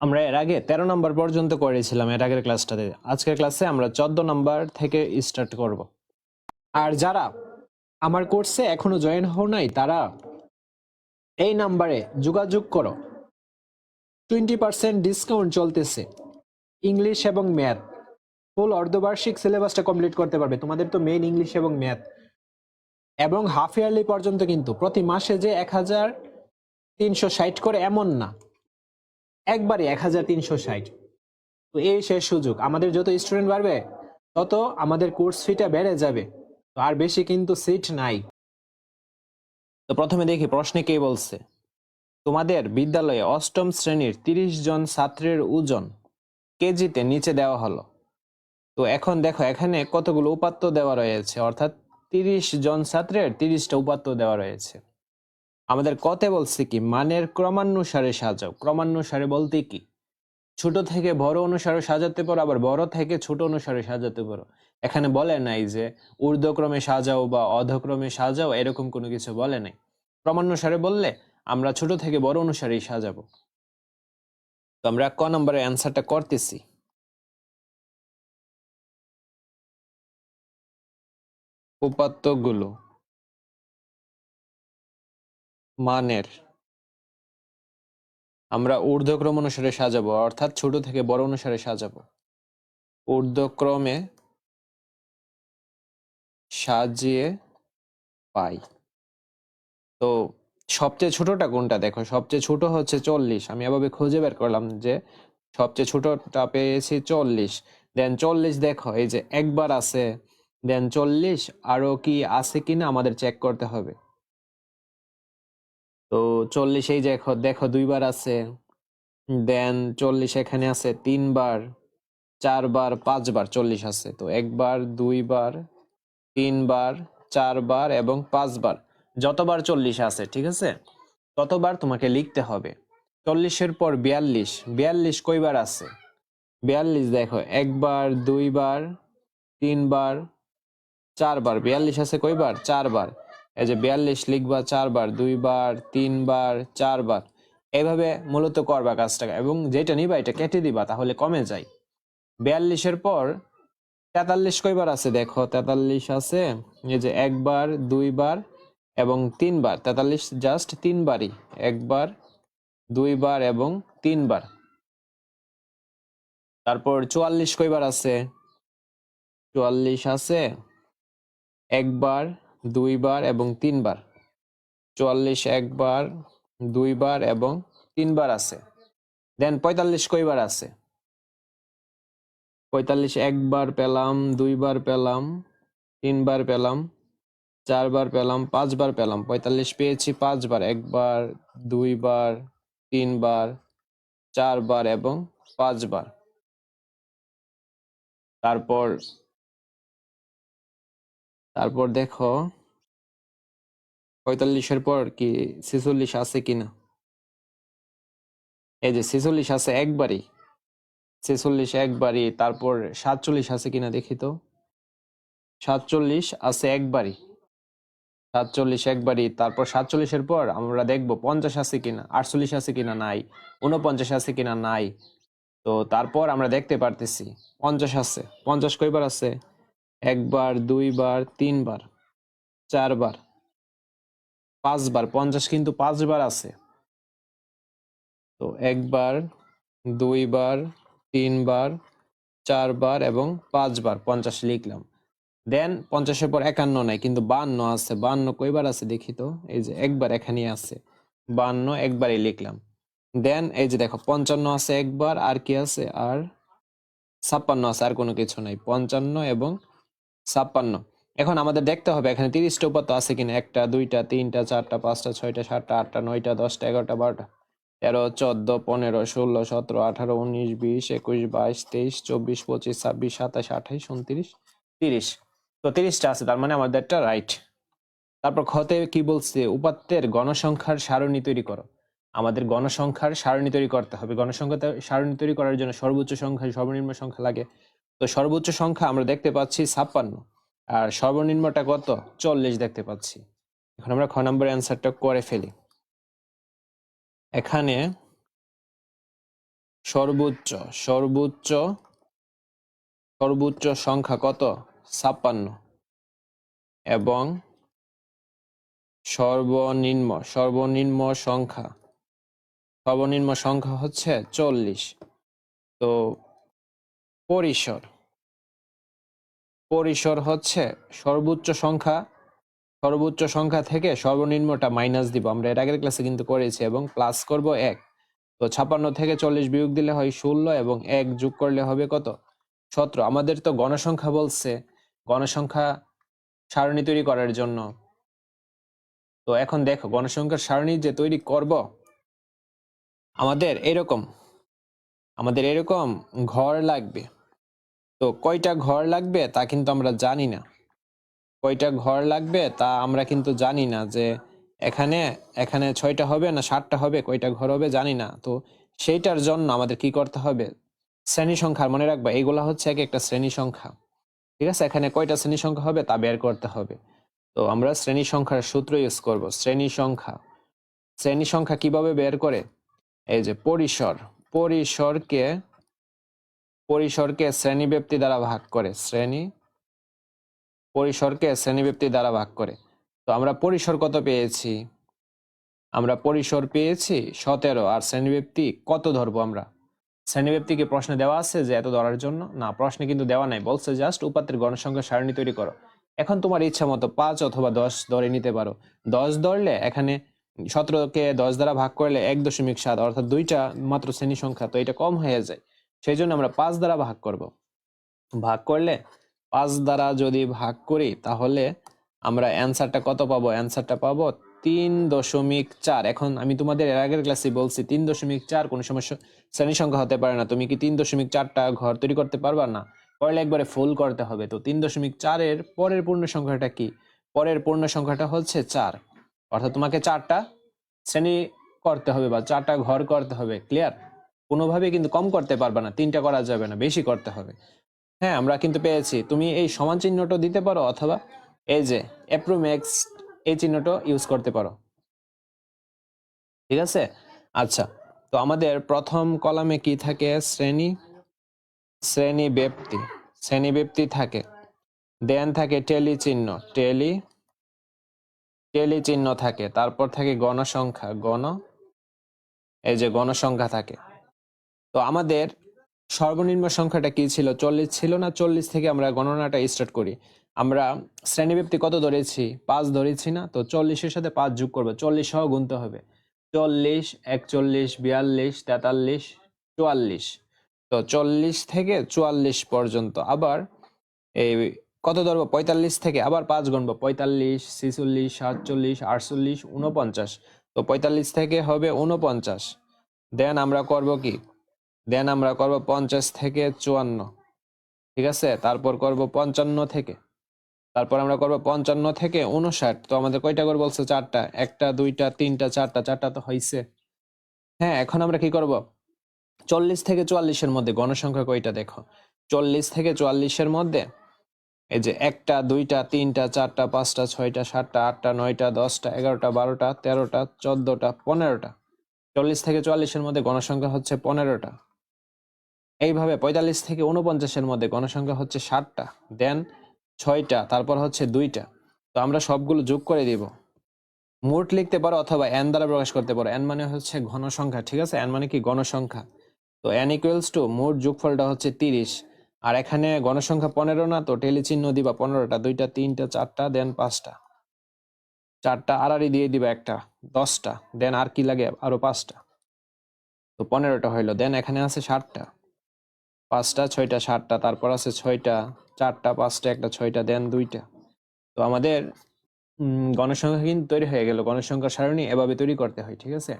আমরা এর আগে তেরো নম্বর পর্যন্ত করেছিলাম এর আগের ক্লাসটাতে। আজকের ক্লাসে আমরা চোদ্দ নম্বর থেকে স্টার্ট করব। আর যারা আমার কোর্সে এখনও জয়েন হও নাই, তারা এই নাম্বারে যোগাযোগ করো। টোয়েন্টি পার্সেন্ট ডিসকাউন্ট চলতেছে। ইংলিশ এবং ম্যাথ ফুল অর্ধবার্ষিক সিলেবাসটা কমপ্লিট করতে পারবে। তোমাদের তো মেইন ইংলিশ এবং ম্যাথ এবং হাফ ইয়ারলি পর্যন্ত কিন্তু প্রতি মাসে যে এক হাজার তিনশো ষাট করে এমন না। একবারে এক হাজার তিনশো ষাট। তো এই শেষ সুযোগ। আমাদের যত স্টুডেন্ট বাড়বে, তত আমাদের কোর্স ফিটা বেড়ে যাবে। তো আর বেশি কিন্তু সিট নাই। তো প্রথমে দেখি প্রশ্নে কে বলছে? তোমাদের বিদ্যালয়ে অষ্টম শ্রেণির তিরিশ জন ছাত্রের ওজন কেজিতে নিচে দেওয়া হলো। তো এখন দেখো, এখানে কতগুলো উপাত্ত দেওয়া রয়েছে? অর্থাৎ তিরিশ জন ছাত্রের তিরিশটা উপাত্ত দেওয়া রয়েছে। আমাদের কতে বলছে কি, মানের ক্রমানুসারে সাজাও। ক্রমানুসারে বলতে কি? ছোট থেকে বড় অনুসারে সাজাতে পারো, আবার বড় থেকে ছোট অনুসারে সাজাতে পারো। এখানে বলে নাই যে, ঊর্ধ্বক্রমে সাজাও বা অধক্রমে সাজাও, এরকম কোনো কিছু বলে নাই। ক্রমানুসারে বললে, আমরা ছোট থেকে বড় অনুসারেই সাজাবো। তো আমরা ক নম্বরের অ্যান্সারটা করতেছি। উপাত্তগুলো। মানের। আমরা ঊর্ধ্বক্রম অনুসারে সাজাবো, অর্থাৎ ছোট থেকে বড় অনুসারে সাজাবো। ঊর্ধ্বক্রমে সাজিয়ে পাই। তো সবচেয়ে ছোটটা কোনটা দেখো? সবচেয়ে ছোট হচ্ছে চল্লিশ। আমি এভাবে খুঁজে বের করলাম যে সবচেয়ে ছোটটা পেয়েছি চল্লিশ। দেন চল্লিশ দেখো, এই যে একবার আছে। দেন চল্লিশ আরও কি আছে কিনা আমাদের চেক করতে হবে। তো চল্লিশ এই দেখো দেখো দুইবার আছে। দেন চল্লিশ এখানে আছে তিনবার, চারবার, পাঁচবার চল্লিশ আছে। তো একবার, দুইবার, তিনবার, চারবার এবং পাঁচবার। যতবার চল্লিশ আছে, ঠিক আছে? ততবার তোমাকে লিখতে হবে। চল্লিশের পর বিয়াল্লিশ। বিয়াল্লিশ কয়বার আছে? বিয়াল্লিশ দেখো, একবার, দুইবার, তিনবার, চারবার। বিয়াল্লিশ আছে কয়বার চারবার। এই যে বিয়াল্লিশ লিখবা চারবার, দুইবার, তিনবার, চারবার এইভাবে মূলত করবা কাজটা এবং যেটা নিবা এটা কেটে দিবা, তাহলে কমে যায়। বিয়াল্লিশের পর তেতাল্লিশ কয়বার আছে দেখো? তেতাল্লিশ আছে, এই যে একবার, দুইবার এবং তিনবার। তেতাল্লিশ জাস্ট তিনবারই, একবার, দুইবার এবং তিনবার। তারপর চুয়াল্লিশ কয়বার আছে? চুয়াল্লিশ আছে, একবার দুইবার এবং তিনবার। চুয়াল্লিশ একবার, দুইবার এবং তিনবার আছে। দেন পঁয়তাল্লিশ কয়বার আছে? পঁয়তাল্লিশ একবার পেলাম, দুইবার পেলাম, তিনবার পেলাম, চারবার পেলাম, পাঁচবার পেলাম। পঁয়তাল্লিশ পেয়েছি পাঁচবার, একবার, দুইবার, তিনবার, চারবার এবং পাঁচবার। তারপর তারপর দেখো পঁয়তাল্লিশের পর কি ছেচল্লিশ আছে কিনা এই যে ছেচল্লিশ আছে একবারই। ছেচল্লিশ একবারই, তারপর সাতচল্লিশ আছে কিনা দেখি তো? সাতচল্লিশ আছে একবারই। সাতচল্লিশ একবারই, তারপর সাতচল্লিশের পর আমরা দেখব পঞ্চাশ আছে কিনা আটচল্লিশ আছে কিনা নাই উনপঞ্চাশ আছে কিনা নাই। তো তারপর আমরা দেখতে পারতেছি পঞ্চাশ আছে। পঞ্চাশ কয়বার আছে? একবার, দুইবার, তিনবার, চারবার। পাঁচবার, পঞ্চাশ কিন্তু পাঁচবার আছে। তো একবার, দুইবার, তিনবার, চারবার এবং পাঁচবার, পঞ্চাশ লিখলাম। দেন পঞ্চাশের পর একান্ন নাই, কিন্তু বান্ন আছে। বান্ন কয়বার আছে দেখি তো? এই যে একবার এখানে আছে। বান্ন একবারই লিখলাম। দেন এই যে দেখো, পঞ্চান্ন আছে একবার, আর কি আছে? আর ছাপ্পান্ন আছে, আর কোনো কিছু নাই। পঞ্চান্ন এবং ছাপ্পান্ন। এখন আমাদের দেখতে হবে এখানে তিরিশটা উপাত্ত আছে কিনা। একটা, দুইটা, তিনটা, চারটা, পাঁচটা, ছয়টা, সাতটা, আটটা, নয়টা, দশটা, এগারোটা, বারোটা, তেরো, চোদ্দ, পনেরো, ষোলো, সতেরো, আঠারো, উনিশ, বিশ, একুশ, বাইশ, তেইশ, চব্বিশ, পঁচিশ, ছাব্বিশ, সাতাশ, আঠাইশ, উনত্রিশ, তিরিশ। তো তিরিশটা আছে, তার মানে আমাদেরটা রাইট তারপর খতে কি বলছে? উপাত্তের গণসংখ্যার সারণী তৈরি করো। আমাদের গণসংখ্যার সারণী তৈরি করতে হবে। গণসংখ্যা সারণী তৈরি করার জন্য সর্বোচ্চ সংখ্যা, সর্বনিম্ন সংখ্যা লাগে। তো সর্বোচ্চ সংখ্যা আমরা দেখতে পাচ্ছি ছাপ্পান্ন। আর সর্বনিম্নটা কত? চল্লিশ দেখতে পাচ্ছি। এখন আমরা খ নম্বর অ্যান্সারটা করে ফেলি। এখানে সর্বোচ্চ সর্বোচ্চ সর্বোচ্চ সংখ্যা কত? ছাপ্পান্ন। এবং সর্বনিম্ন সর্বনিম্ন সংখ্যা সর্বনিম্ন সংখ্যা হচ্ছে চল্লিশ। তো পরিসর পরিসর হচ্ছে সর্বোচ্চ সংখ্যা সর্বোচ্চ সংখ্যা থেকে সর্বনিম্নটা মাইনাস দিব। আমরা এর আগের ক্লাসে কিন্তু করেছি এবং প্লাস করব এক। তো ছাপান্ন থেকে চল্লিশ বিয়োগ দিলে হয় ষোলো এবং এক যোগ করলে হবে কত? সতেরো। আমাদের তো গণসংখ্যা বলছে। গণসংখ্যা সারণী তৈরি করার জন্য। তো এখন দেখো, গণসংখ্যার সারণী যে তৈরি করব, আমাদের এরকম আমাদের এরকম ঘর লাগবে। তো কয়টা ঘর লাগবে তা কিন্তু আমরা জানি না। কয়টা ঘর লাগবে তা আমরা কিন্তু জানি না যে এখানে এখানে ছয়টা হবে না সাতটা হবে, কয়টা ঘর হবে জানি না। তো সেইটার জন্য আমাদের কি করতে হবে? শ্রেণি সংখ্যা মনে রাখবা, এগুলা হচ্ছে এক একটা শ্রেণি সংখ্যা। ঠিক আছে? এখানে কয়টা শ্রেণি সংখ্যা হবে তা বের করতে হবে। তো আমরা শ্রেণি সংখ্যার সূত্র ইউজ করব, শ্রেণি সংখ্যা। শ্রেণি সংখ্যা কীভাবে বের করে? এই যে পরিসর, পরিসরকে পরিসরকে শ্রেণীব্যাপ্তি দ্বারা ভাগ করে। শ্রেণি পরিসরকে শ্রেণীব্যাপ্তি দ্বারা ভাগ করে। তো আমরা পরিসর কত পেয়েছি? আমরা পরিসর পেয়েছি সতেরো, আর শ্রেণীব্যাপ্তি কত ধরবো আমরা? শ্রেণীব্যাপ্তি কি প্রশ্নে দেওয়া আছে যে এত ধরার জন্য? না, প্রশ্নে কিন্তু দেওয়া নাই। বলছে জাস্ট উপাত্তের গণসংখ্যা সারণী তৈরি করো। এখন তোমার ইচ্ছা মতো পাঁচ অথবা দশ ধরে নিতে পারো। দশ ধরলে এখানে সতেরোকে দশ দ্বারা ভাগ করলে এক দশমিক সাত, অর্থাৎ দুইটা মাত্র শ্রেণি সংখ্যা, তো এটা কম হয়ে যায়। সেই জন্য আমরা পাঁচ দ্বারা ভাগ করব। ভাগ করলে পাঁচ দ্বারা যদি ভাগ করি, তাহলে আমরা অ্যান্সারটা কত পাবো? অ্যান্সারটা পাবো তিন দশমিক চার। এখন আমি তোমাদের এর আগের ক্লাসে বলছি, তিন দশমিক চার কোনো সমস্যা, শ্রেণি সংখ্যা হতে পারে না। তুমি কি তিন দশমিক চারটা ঘর তৈরি করতে পারবা? না। পরে একবারে ফুল করতে হবে। তো তিন দশমিক চারের পরের পূর্ণ সংখ্যাটা কি? পরের পূর্ণ সংখ্যাটা হচ্ছে চার। অর্থাৎ তোমাকে চারটা শ্রেণি করতে হবে বা চারটা ঘর করতে হবে। ক্লিয়ার কোনোভাবে কিন্তু কম করতে পারবে না, তিনটা করা যাবে না, বেশি করতে হবে। হ্যাঁ আমরা কিন্তু পেয়েছি। তুমি এই সমান চিহ্নটা দিতে পারো অথবা এই যে অ্যাপ্রোম্যাক্স এই চিহ্নটা ইউজ করতে পারো। ঠিক আছে? আচ্ছা তো আমাদের প্রথম কলামে কি থাকে? শ্রেণি শ্রেণি ব্যক্তি শ্রেণি ব্যক্তি থাকে। দেন থাকে টেলি চিহ্ন টেলি টেলি চিহ্ন থাকে। তারপর থাকে গণসংখ্যা, গণ, এই যে গণসংখ্যা থাকে। তো আমাদের সর্বনিম্ন সংখ্যাটা কি ছিল? চল্লিশ ছিল না? চল্লিশ থেকে আমরা গণনাটা স্টার্ট করি। আমরা শ্রেণীব্যাপ্তি কত ধরেছি? পাঁচ ধরেছি না? তো চল্লিশের সাথে পাঁচ যোগ করব। চল্লিশ সহ গুনতে হবে। চল্লিশ, একচল্লিশ, বিয়াল্লিশ, তেতাল্লিশ, চুয়াল্লিশ। তো চল্লিশ থেকে চুয়াল্লিশ পর্যন্ত। আবার এই কত ধরবো? পঁয়তাল্লিশ থেকে আবার পাঁচ গুনবো। পঁয়তাল্লিশ, ছিচল্লিশ, সাতচল্লিশ, আটচল্লিশ উনপঞ্চাশ তো পঁয়তাল্লিশ থেকে হবে উনপঞ্চাশ দেন আমরা করব কি? দেন আমরা করব পঞ্চাশ থেকে চুয়ান্ন। ঠিক আছে? তারপর করব পঞ্চান্ন থেকে। তারপর আমরা করব পঞ্চান্ন থেকে উনষাট তো আমাদের কয়টা করে বলছে? চারটা। একটা, দুইটা, তিনটা, চারটা। চারটা তো হয়েছে হ্যাঁ এখন আমরা কি করব? চল্লিশ থেকে চুয়াল্লিশের মধ্যে, গণসংখ্যা কয়টা দেখো? চল্লিশ থেকে চুয়াল্লিশের মধ্যে, এই যে একটা, দুইটা, তিনটা, চারটা, পাঁচটা, ছয়টা, সাতটা, আটটা, নয়টা, দশটা, এগারোটা, বারোটা, তেরোটা, চোদ্দটা, পনেরোটা। চল্লিশ থেকে চুয়াল্লিশের মধ্যে গণসংখ্যা হচ্ছে পনেরোটা। এইভাবে পঁয়তাল্লিশ থেকে উনপঞ্চাশের মধ্যে গণসংখ্যা হচ্ছে ষাটটা দেন ছয়টা, তারপর হচ্ছে দুইটা। তো আমরা সবগুলো যোগ করে দিব। মোট লিখতে পারো অথবা এন দ্বারা প্রকাশ করতে পারো। এন মানে হচ্ছে ঘনসংখ্যা, ঠিক আছে? এন মানে কি? গণসংখ্যা। তো এন ইকুয়ালস টু মোট যোগফলটা হচ্ছে তিরিশ। আর এখানে গণসংখ্যা পনেরো না, তো টেলি চিহ্ন দিবা পনেরোটা। দুইটা, তিনটা, চারটা দেন পাঁচটা। চারটা আড়াআড়ি দিয়ে দিবা একটা, দশটা। দেন আর কি লাগে? আরও পাঁচটা। তো পনেরোটা হইল। দেন এখানে আছে ষাটটা পাঁচটা, ছয়টা, সাতটা, তারপর আছে ছয়টা, চারটা, পাঁচটা, একটা, ছয়টা, দেন দুইটা। তো আমাদের গণসংখ্যা কিন্তু তৈরি হয়ে গেল। গণসংখ্যা সারণী এভাবে তৈরি করতে হয়, ঠিক আছে?